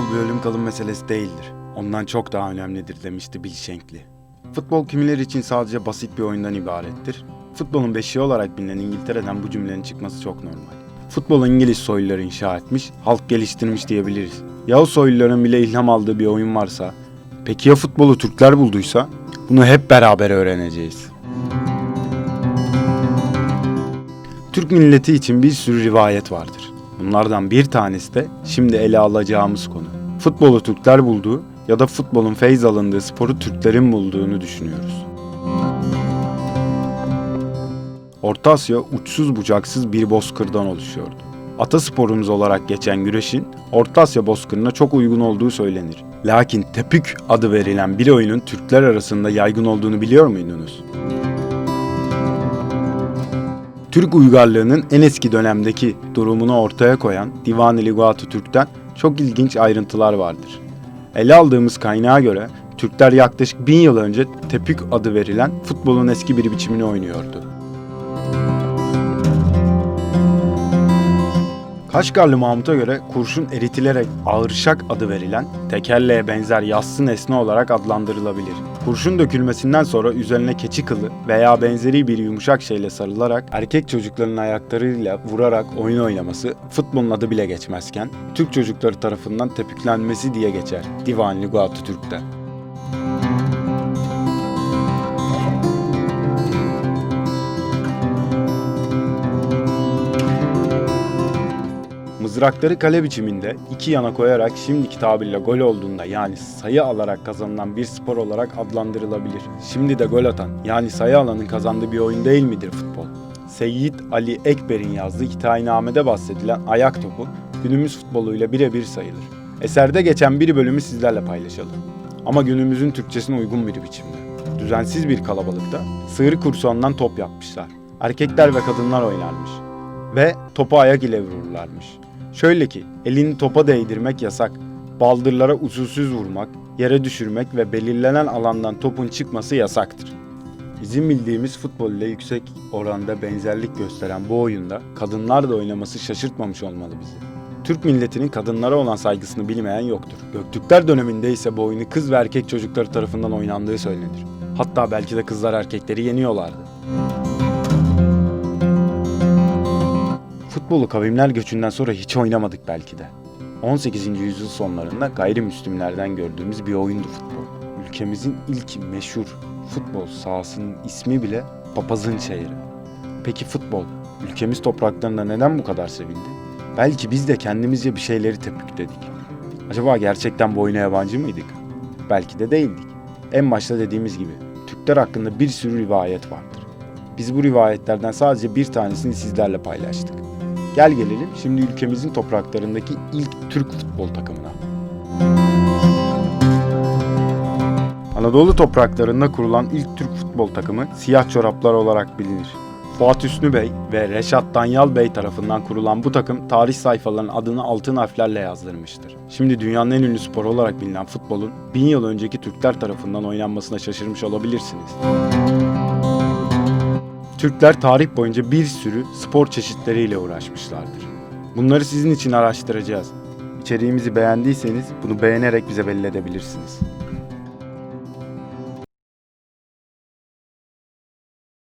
Futbol bir ölüm kalım meselesi değildir. Ondan çok daha önemlidir demişti Bill Shankly. Futbol kimileri için sadece basit bir oyundan ibarettir. Futbolun beşiği olarak bilinen İngiltere'den bu cümlenin çıkması çok normal. Futbolu İngiliz soyluları inşa etmiş, halk geliştirmiş diyebiliriz. Yavuz soyluların bile ilham aldığı bir oyun varsa, peki ya futbolu Türkler bulduysa? Bunu hep beraber öğreneceğiz. Türk milleti için bir sürü rivayet vardır. Bunlardan bir tanesi de şimdi ele alacağımız konu. Futbolu Türkler bulduğu ya da futbolun feyz alındığı sporu Türklerin bulduğunu düşünüyoruz. Orta Asya uçsuz bucaksız bir bozkırdan oluşuyordu. Atasporumuz olarak geçen güreşin Orta Asya bozkırına çok uygun olduğu söylenir. Lakin tepük adı verilen bir oyunun Türkler arasında yaygın olduğunu biliyor muydunuz? Türk uygarlığının en eski dönemdeki durumunu ortaya koyan Divan-ı Lügat-ı Türk'ten çok ilginç ayrıntılar vardır. Ele aldığımız kaynağa göre Türkler yaklaşık bin yıl önce tepük adı verilen futbolun eski bir biçimini oynuyordu. Kaşgarlı Mahmut'a göre kurşun eritilerek ağırşak adı verilen tekerleğe benzer yassı nesne olarak adlandırılabilir. Kurşun dökülmesinden sonra üzerine keçi kılı veya benzeri bir yumuşak şeyle sarılarak erkek çocukların ayaklarıyla vurarak oyun oynaması futbolun adı bile geçmezken Türk çocukları tarafından tepüklenmesi diye geçer Divan Lügat-ı Türk'te. Mızrakları kale biçiminde iki yana koyarak şimdiki tabirle gol olduğunda yani sayı alarak kazanılan bir spor olarak adlandırılabilir. Şimdi de gol atan yani sayı alanın kazandığı bir oyun değil midir futbol? Seyyid Ali Ekber'in yazdığı hikayenamede bahsedilen ayak topu günümüz futboluyla birebir sayılır. Eserde geçen bir bölümü sizlerle paylaşalım. Ama günümüzün Türkçesine uygun bir biçimde. Düzensiz bir kalabalıkta sığır kursanından top yapmışlar. Erkekler ve kadınlar oynarmış. Ve topu ayak ile vururlarmış. Şöyle ki elini topa değdirmek yasak. Baldırlara usulsüz vurmak, yere düşürmek ve belirlenen alandan topun çıkması yasaktır. Bizim bildiğimiz futbol ile yüksek oranda benzerlik gösteren bu oyunda kadınlar da oynaması şaşırtmamış olmalı bizi. Türk milletinin kadınlara olan saygısını bilmeyen yoktur. Göktürkler döneminde ise bu oyunu kız ve erkek çocukları tarafından oynandığı söylenir. Hatta belki de kızlar erkekleri yeniyorlardı. Futbolu kavimler göçünden sonra hiç oynamadık belki de. 18. yüzyıl sonlarında gayrimüslimlerden gördüğümüz bir oyundu futbol. Ülkemizin ilk meşhur futbol sahasının ismi bile papazın çayırı. Peki futbol ülkemiz topraklarında neden bu kadar sevildi? Belki biz de kendimizce bir şeyleri tepükledik. Acaba gerçekten bu oyuna yabancı mıydık? Belki de değildik. En başta dediğimiz gibi Türkler hakkında bir sürü rivayet vardır. Biz bu rivayetlerden sadece bir tanesini sizlerle paylaştık. Gel gelelim şimdi ülkemizin topraklarındaki ilk Türk futbol takımına. Anadolu topraklarında kurulan ilk Türk futbol takımı Siyah Çoraplar olarak bilinir. Fuat Hüsnü Bey ve Reşat Danyal Bey tarafından kurulan bu takım tarih sayfalarının adını altın harflerle yazdırmıştır. Şimdi dünyanın en ünlü sporu olarak bilinen futbolun bin yıl önceki Türkler tarafından oynanmasına şaşırmış olabilirsiniz. Türkler tarih boyunca bir sürü spor çeşitleriyle uğraşmışlardır. Bunları sizin için araştıracağız. İçeriğimizi beğendiyseniz bunu beğenerek bize belli edebilirsiniz.